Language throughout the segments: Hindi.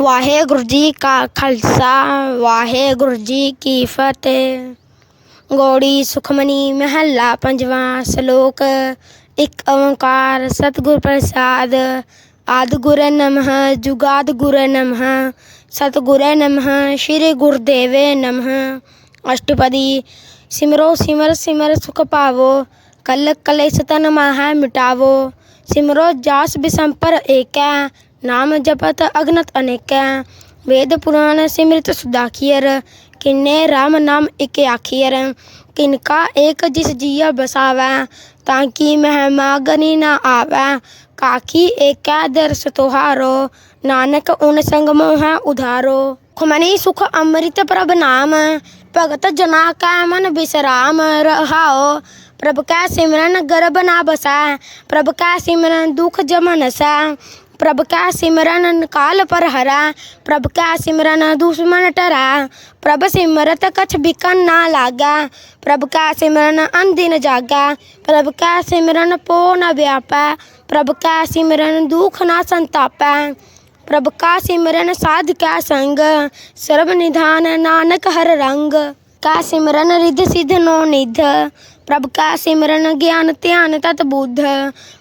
ਵਾਹਿਗੁਰੂ ਜੀ ਕਾ ਖਾਲਸਾ ਵਾਹਿਗੁਰੂ ਜੀ ਕੀ ਫਤਿਹ ਗੋੜੀ ਸੁਖਮਨੀ ਮਹੱਲਾ ਪੰਜਵਾਂ ਸ਼ਲੋਕ ਇੱਕ ਓੰਕਾਰ ਸਤਿਗੁਰ ਪ੍ਰਸਾਦ ਆਦ ਗੁਰ ਨਮః ਜੁਗਾਦ ਗੁਰ ਨਮః ਸਤਿਗੁਰ ਨਮః ਸ੍ਰੀ ਗੁਰਦੇਵੇ ਨਮঃ ਅਸ਼ਟਪਦੀ ਸਿਮਰੋ ਸਿਮਰ ਸਿਮਰ ਸੁਖ ਪਾਵੋ ਕਲ ਕਲੇਸ਼ ਤਨ ਮਾਹ ਮਿਟਾਵੋ ਸਿਮਰੋ ਜਾਸ ਬਿਸੰਪਰ ਏਕੈ नाम जपत अगनत अनेक। वेद पुराण सिमृत सुदाखियर किन्ने राम नाम इक आखियर। किनका एक जिस जिया बसावै, ताकि महिमा गनी न आवै। काकी एक दर्श तुहारो, नानक उन संग मोह उधारो। खुमनी सुख अमृत प्रभ नाम, भगत जना कै मन विश्राम रहाओ। प्रभ कै सिमरन गर्भ ना बसै, प्रभ कै सिमरन दुख जमन सै। प्रभ का सिमरन काल पर हरा प्रभ का सिमरन दुश्मन टरा। प्रभ सिमरत कछ बिकन ना लागा प्रभ का सिमरन अनदिन जागा। प्रभ का सिमरन पो न व्यापा प्रभ का सिमरन दुख न संतापा। प्रभ का सिमरन साध का संग सर्व निधान नानक हर रंग। का सिमरन रिध सिद्ध नो निध प्रभ का सिमरन, ज्ञान, ध्यान तत् बुद्ध।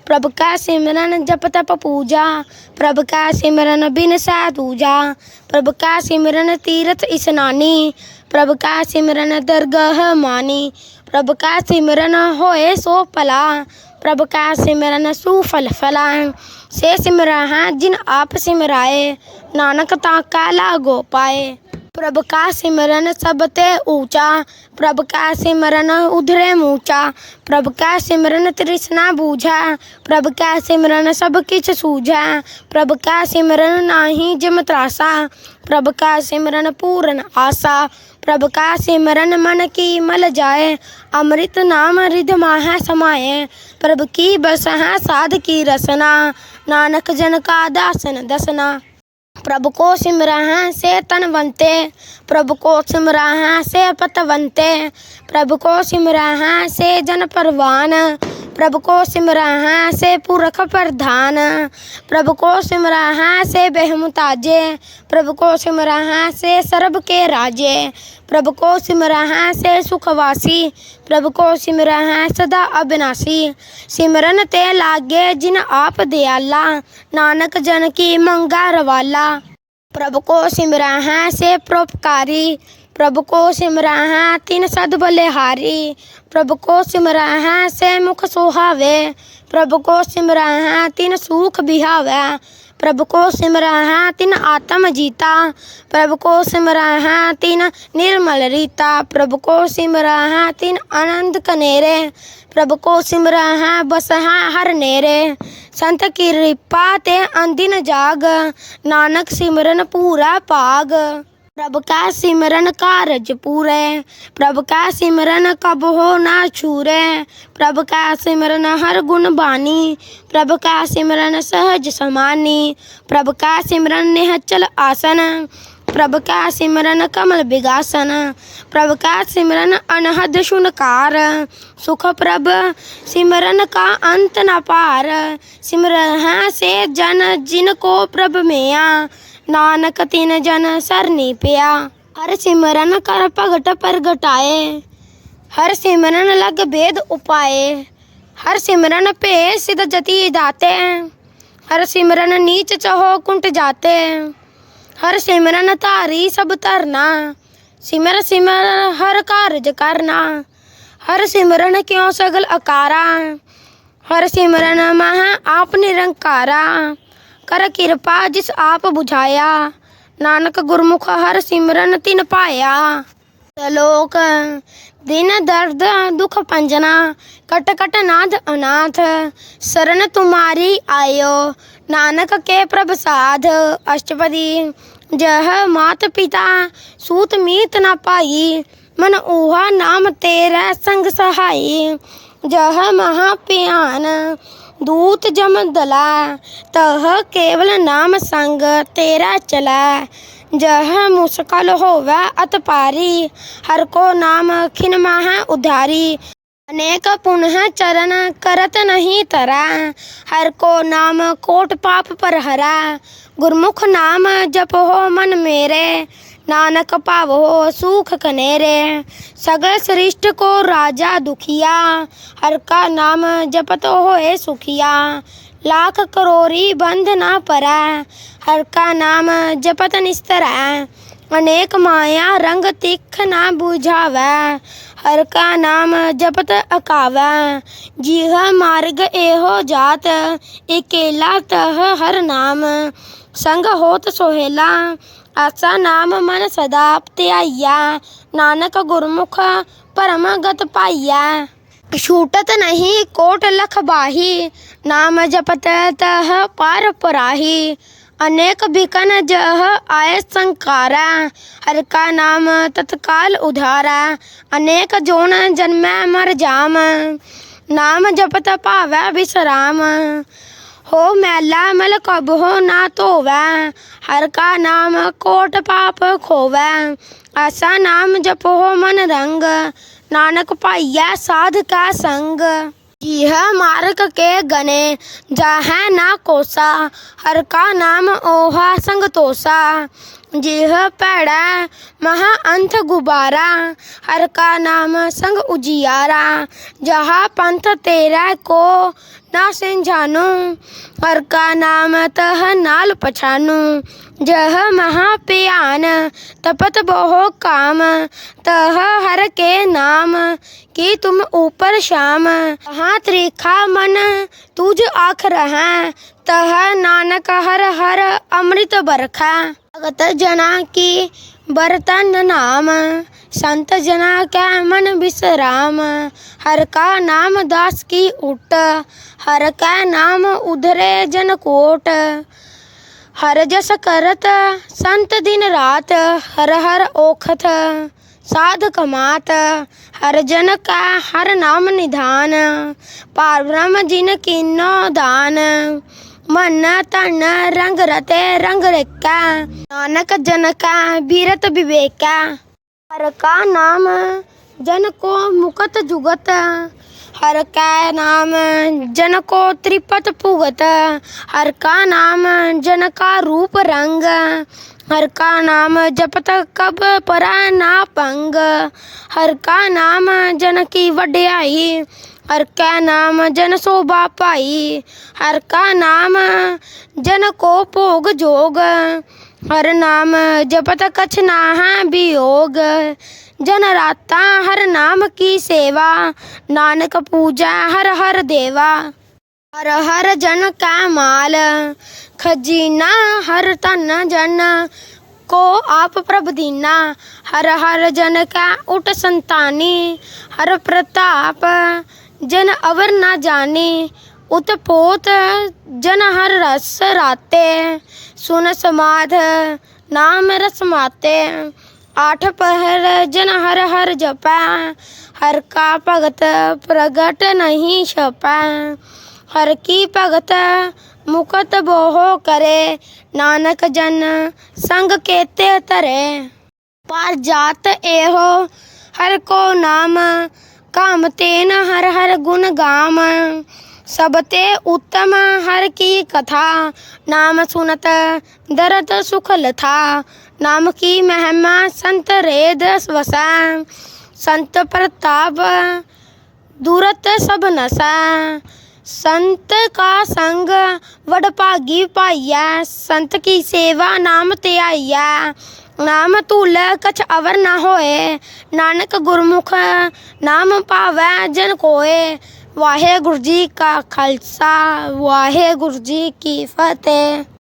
प्रभ का सिमरन, जप तप पूजा। प्रभ का सिमरन, बिन साधूजा। प्रभ का सिमरन, तीर्थ स्नानी। प्रभ का सिमरन, दरगह मानी। प्रभ का सिमरन, होए सो पला प्रभ का सिमरन, सुफल फला। से सिमरा जिन आप सिमराए। नानक काला गोपाए पाए। प्रभ का सिमरन सब ते ऊँचा, प्रभ का सिमरन उधरे मूचा प्रभ का सिमरन तृष्णा बूझा, प्रभ का सिमरन सब किछ सूझा, प्रभ का सिमरन नाही जिम त्रासा, प्रभ का सिमरन पूर्ण आशा प्रभ का सिमरन मन की मल जाए, अमृत नाम रिध माह समाये, प्रभ की बस है साध की रसना, नानक जन का दासन दसना। प्रभ को सिमरह से तनवंते प्रभु को सिमरह से पतवंते प्रभु को सिमरह से जन परवान। प्रभु को सिमरह से पुरख प्रधान। प्रभु को सिमरह से बेहमुताजे प्रभु को सिमरह से सर्ब के राजे। प्रभु को सिमरह से सुखवासी। प्रभु को सिमरह सदा अविनाशी। सिमरन ते लागे जिन आप दयाला। नानक जन की मंगा रवाला। प्रभु को सिमरह से परोपकारी। प्रभु को सिमराह, तीन सद बलिहारी प्रभु को सिमराह, से मुख सुहावे। प्रभु को सिमराह, तीन सुख बिहावे। प्रभु को सिमराह, तीन आत्म जीता। प्रभु को सिमराह, तीन निर्मल रीता। प्रभु को सिमराह, तीन आनंद कनेरे। प्रभु को सिमराह, बसहा हर नेरे। संत की रिपा ते अंदिन जाग, नानक सिमरन पूरा पाग। प्रभु का सिमरन कारज पूरे। प्रभु का सिमरन कब हो ना छूरे। प्रभु का सिमरन हर गुण बानी। प्रभु का सिमरन सहज समानी। प्रभु का सिमरन निहचल आसन। प्रभु का सिमरन कमल बिगासन, प्रभु का सिमरन अनहद शुनकार सुख प्रभ, सिमरन का अंत न पार। सिमरन है से जन जिनको प्रभ मेया, नानक तीन जन सरनी पिया। हर सिमरन कर पगट प्रगटाए, हर सिमरन लग भेद उपाए। हर सिमरन पे सिद्ध जति दाते, हर सिमरन नीच चहो कुंट जाते। हर सिमरन धारी सब धरना सिमर सिमर हर कारज करना हर सिमरन क्यों सगल अकारा हर सिमरन मह आप निरंकारा कर किरपा जिस आप बुझाया नानक गुरमुख हर सिमरन तिन पाया लोक दिन दर्द दुख पंजना कट कट नाथ अनाथ शरण तुम्हारी आयो नानक के प्रभसाध अष्टपदी जह मात पिता सूत मीत न पाई मन ऊहा नाम तेरा संग सहाई जह महा पियान दूत जम दला तह केवल नाम संग तेरा चला जह मुश्किल होवे अत पारी हर को नाम खिन माह उधारी अनेक पुनः चरण करत नहीं तरा हर को नाम कोट पाप पर हरा गुरमुख नाम जप हो मन मेरे नानक पावो सुख कनेरे सगल सृष्ट को राजा दुखिया हर का नाम जपत होए सुखिया लाख करोरी बंध ना परा हर का नाम जपत निस्तरा अनेक माया रंग तिख ना बुझावै हर का नाम जपत अकावै जीह मार्ग एहो जात इकेला तह हर नाम संग होत सोहेला आसा नाम मन सदा ਧਿਆਈਆ ਨਾਨਕ ਗੁਰਮੁਖ ਪਰਮ ਗਤ ਪਾਈਆ ਛੂਟਤ ਨਹੀਂ ਕੋਟ ਲਖ ਬਾਹੀ ਨਾਮ ਜਪਤ ਤਹ ਪਰ ਪਰਾਹੀ ਅਨੇਕ ਬਿਕਨ ਜਹ ਆਏ ਸੰਕਾਰਾ ਹਰ ਕਾ ਨਾਮ ਤਤਕਾਲ ਉਧਾਰਾ ਅਨੇਕ ਜੋਨ ਜਨਮੈ ਮਰ ਜਾਮ ਨਾਮ ਜਪਤ ਭਾਵੈ हो मैला मल कब हो ना वै हर का नाम कोट पाप खोवै। ऐसा नाम जप हो मन रंग, नानक पाइया साध का संग। यह मार्ग के गने, जाह ना कोसा, हर का नाम ओहा संग तोसा। जिह पैड़ा, महा अंत गुबारा, हर का नाम संग उजियारा। जहा पंथ तेरा को ना संझानू हर का नाम तह नाल पछानू। जह महापियान, तपत बोहो काम। तह हर के नाम, कि तुम ऊपर श्याम वहाँ त्रिखा मन, तुझ आख रह। तह नानक हर हर अमृत बरखा। भगत जना की बरतन नाम संत जना का मन विश्राम हर का नाम दास की उट हर का नाम उधरे जन कोट ਹਰ ਜਸ ਕਰਤ ਸੰਤ ਦਿਨ ਰਾਤ ਹਰ ਹਰ ਓਖਤ ਸਾਧ ਕਮਾਤ ਹਰ ਜਨ ਕਾ ਹਰ ਨਾਮ ਨਿਧਾਨ ਪਾਰ ਬ੍ਰਹਮ ਜਿਨ ਕੀਨੋ ਦਾਨ ಮನ್ನ ತನ್ನ ರಂಗ ರತೆ ರಂಗ ರೆಕ್ಕ ನಾನಕ ಜನಕ ಬೀರತ ವಿವೇಕ हर का नाम जन को मुकत जुगत हर का नाम जन को त्रिपत पुगत हर का नाम जन का रूप रंग हर का नाम जपत कब परा ना पंग हर का नाम जन की वड्याई हर का नाम जन शोभा पाई हर का नाम जन को भोग जोग हर नाम जपत कछ नाहा वियोग जन राता हर नाम की सेवा नानक पूजा हर हर देवा हर हर जन का माल खजीना हर तन जन को आप प्रभ दीना हर हर जन का उठ संतानी हर प्रताप जन अवर ना जाने उत्पोत जन हर रस राते सुन समाध नाम रस माते आठ पहर जन हर हर जपा हर का भगत प्रगट नहीं छपा हर की भगत मुकत बोहो करे नानक जन संग केते तरे पर जात एहो हर को नाम काम तेन हर हर गुण गाम। सबते उत्तम हर की कथा। नाम सुनत दरत सुख लथा। नाम की महिमा संत रेद वसा संत प्रताप दूरत सब नसा। संत का संग वडभागी पाइया। संत की सेवा नाम ते आइया। ਨਾਮ ਧੂਲ ਕਛ ਅਵਰ ਨਾ ਹੋਏ ਨਾਨਕ ਗੁਰਮੁਖ ਨਾਮ ਭਾਵੈ ਜਨ ਕੋਏ ਵਾਹਿਗੁਰੂ ਜੀ ਕਾ ਖਾਲਸਾ ਵਾਹਿਗੁਰੂ ਜੀ ਕੀ ਫਤਿਹ